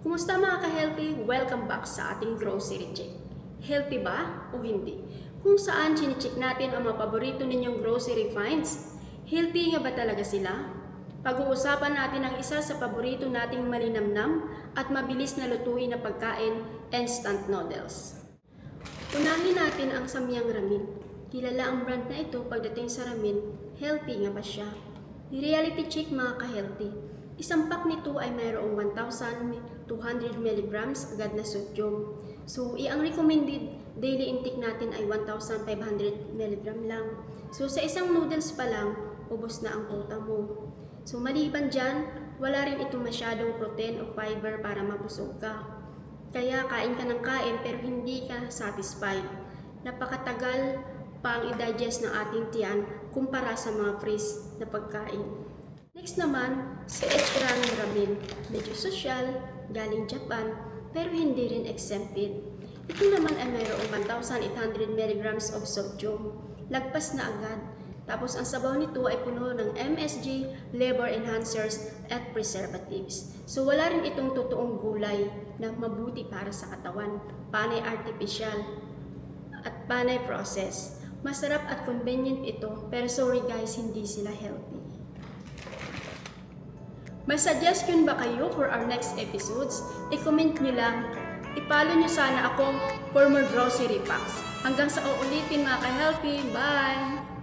Kumusta mga ka-healthy? Welcome back sa ating grocery check. Healthy ba o hindi? Kung saan chinecheck natin ang mga paborito ninyong grocery finds, healthy nga ba talaga sila? Pag-uusapan natin ang isa sa paborito nating malinamnam at mabilis na lutuin na pagkain, instant noodles. Unahin natin ang samyang ramen. Kilala ang brand na ito pagdating sa ramen, healthy nga ba siya? Reality check mga ka-healthy. Isang pack nito ay mayroong 1,200 mg agad na sodium. So, ang recommended daily intake natin ay 1,500 mg lang. So, sa isang noodles pa lang, ubos na ang quota mo. So, maliban dyan, wala rin ito masyadong protein o fiber para mabusog ka. Kaya kain ka ng kain pero hindi ka satisfied. Napakatagal pa ang i-digest ng ating tiyan kumpara sa mga freeze na pagkain. Next naman, si Ekran Ramen. Medyo social, galing Japan, pero hindi rin exempted. Ito naman ay mayroong 1,800 mg of sodium. Lagpas na agad. Tapos ang sabaw nito ay puno ng MSG, flavor enhancers, at preservatives. So wala rin itong totoong gulay na mabuti para sa katawan. Panay artificial at panay process. Masarap at convenient ito, pero sorry guys, hindi sila healthy. May suggestion ba kayo for our next episodes? I-comment nyo lang. I-follow nyo sana ako for more grocery packs. Hanggang sa uulitin mga ka-healthy. Bye!